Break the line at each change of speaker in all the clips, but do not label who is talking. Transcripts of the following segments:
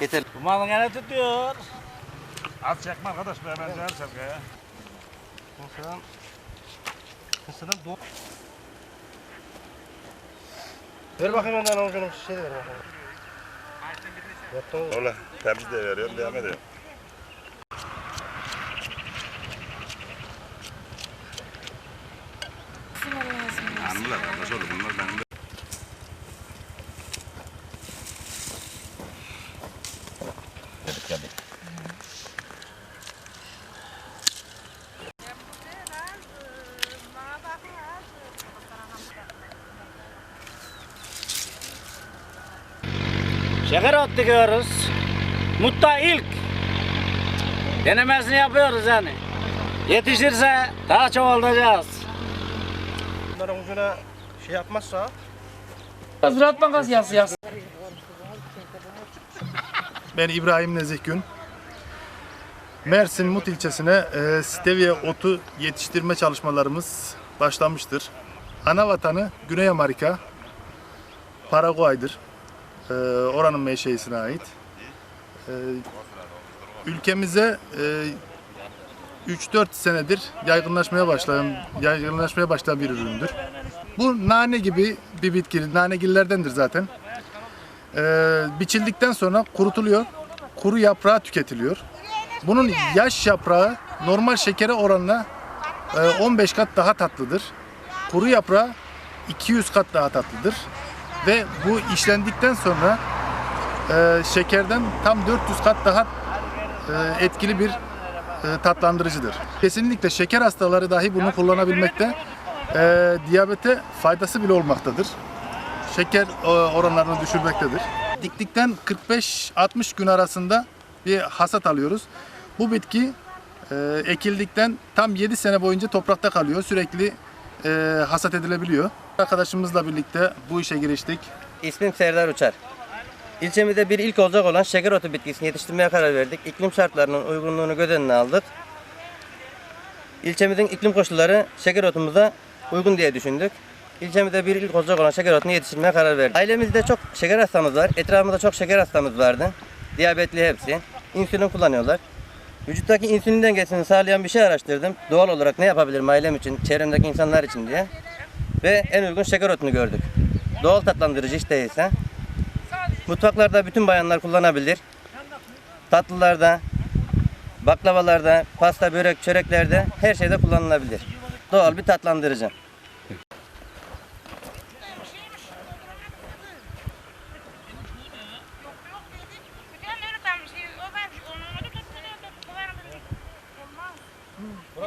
Yeter.
Dumanı gene tutuyor.
Az çekme arkadaş be ben her sevgiye.
Mesela mesela do Ver bakayım önden o benim şey de ver bakayım. Yaptın?
Öyle temiz de veriyorum devam ediyorum. Anlılar arkadaş
Şeker otu dikiyoruz. Mutta ilk. Denemesini yapıyoruz yani. Yetişirse daha çoğaltacağız.
Bunların ucuna şey yapmazsa
Ziraat Bankası yazı yaz.
Ben İbrahim Nezih Gün. Mersin Mut ilçesine e, stevia otu yetiştirme çalışmalarımız başlamıştır. Ana vatanı Güney Amerika, Paraguay'dır. E, oranın menşeisine ait. E, ülkemize e, 3-4 senedir yaygınlaşmaya başlayan, yaygınlaşmaya başlayan bir üründür. Bu nane gibi bir bitki, nanegillerdendir zaten. Ee, biçildikten sonra kurutuluyor. Kuru yaprağı tüketiliyor. Bunun yaş yaprağı normal şekere oranla e, 15 kat daha tatlıdır. Kuru yaprağı 200 kat daha tatlıdır. Ve bu işlendikten sonra e, şekerden tam 400 kat daha e, etkili bir e, tatlandırıcıdır. Kesinlikle şeker hastaları dahi bunu kullanabilmekte. E, diyabete faydası bile olmaktadır şeker e, oranlarını düşürmektedir. Diktikten 45-60 gün arasında bir hasat alıyoruz. Bu bitki e, ekildikten tam 7 sene boyunca toprakta kalıyor. Sürekli e, hasat edilebiliyor. Arkadaşımızla birlikte bu işe giriştik.
İsmim Serdar Uçar. İlçemizde bir ilk olacak olan şeker otu bitkisini yetiştirmeye karar verdik. İklim şartlarının uygunluğunu göz önüne aldık. İlçemizin iklim koşulları şeker otumuza uygun diye düşündük. İlçemizde bir ilk olacak olan şeker otunu yetiştirmeye karar verdik. Ailemizde çok şeker hastamız var. Etrafımızda çok şeker hastamız vardı. Diyabetli hepsi. İnsülin kullanıyorlar. Vücuttaki insülin dengesini sağlayan bir şey araştırdım. Doğal olarak ne yapabilirim ailem için, çevremdeki insanlar için diye. Ve en uygun şeker otunu gördük. Doğal tatlandırıcı hiç değilse. Mutfaklarda bütün bayanlar kullanabilir. Tatlılarda, baklavalarda, pasta, börek, çöreklerde her şeyde kullanılabilir. Doğal bir tatlandırıcı.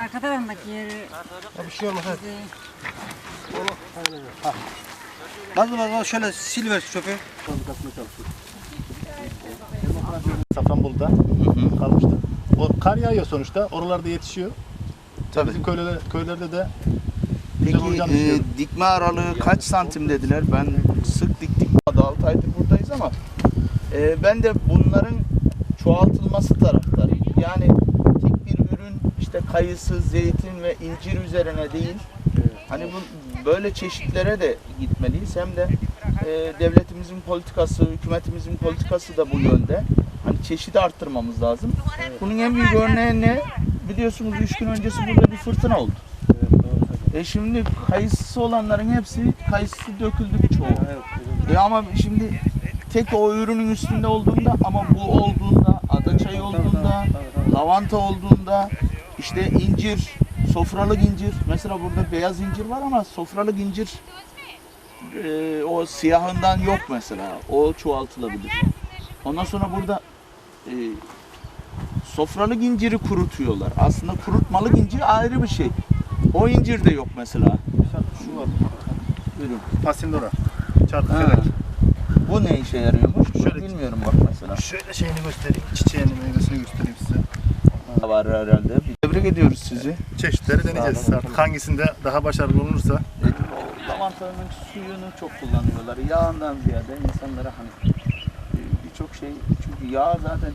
Arka tarafındaki yeri
Ya bir şey olmaz hadi. Bazı bazı şöyle sil ver çöpü.
Safranbolu'da kalmıştı. O kar yağıyor sonuçta. Oralarda yetişiyor.
Tabii.
Bizim köylerde, köylerde de
Peki e, dikme aralığı kaç santim dediler? Ben sık diktik. 6 aydır buradayız ama e, ben de bunların çoğaltılması taraftarıyım. Yani işte kayısı, zeytin ve incir üzerine değil. Hani bu böyle çeşitlere de gitmeliyiz. Hem de e, devletimizin politikası, hükümetimizin politikası da bu yönde. Hani çeşidi arttırmamız lazım. Bunun en büyük örneği ne? Biliyorsunuz 3 gün öncesi burada bir fırtına oldu. E şimdi kayısısı olanların hepsi kayısısı döküldü birçoğu. E ama şimdi tek o ürünün üstünde olduğunda ama bu olduğunda, adaçayı olduğunda, lavanta olduğunda, işte incir, sofralık incir. Mesela burada beyaz incir var ama sofralık incir e, o siyahından yok mesela. O çoğaltılabilir. Ondan sonra burada e, sofralık inciri kurutuyorlar. Aslında kurutmalık incir ayrı bir şey. O incir de yok mesela.
Şu var.
Buyurun.
Pasindora. Çarkı felek.
Bu ne işe yarıyormuş?
Şöyle-
bilmiyorum bak mesela.
Şöyle şeyini göstereyim. Çiçeğini, meyvesini göstereyim.
Var herhalde. Tebrik ediyoruz sizi.
Çeşitleri deneyeceğiz artık. Hangisinde daha başarılı olursa.
E, o lavantanın suyunu çok kullanıyorlar. Yağından ziyade insanlara hani e, birçok şey çünkü yağ zaten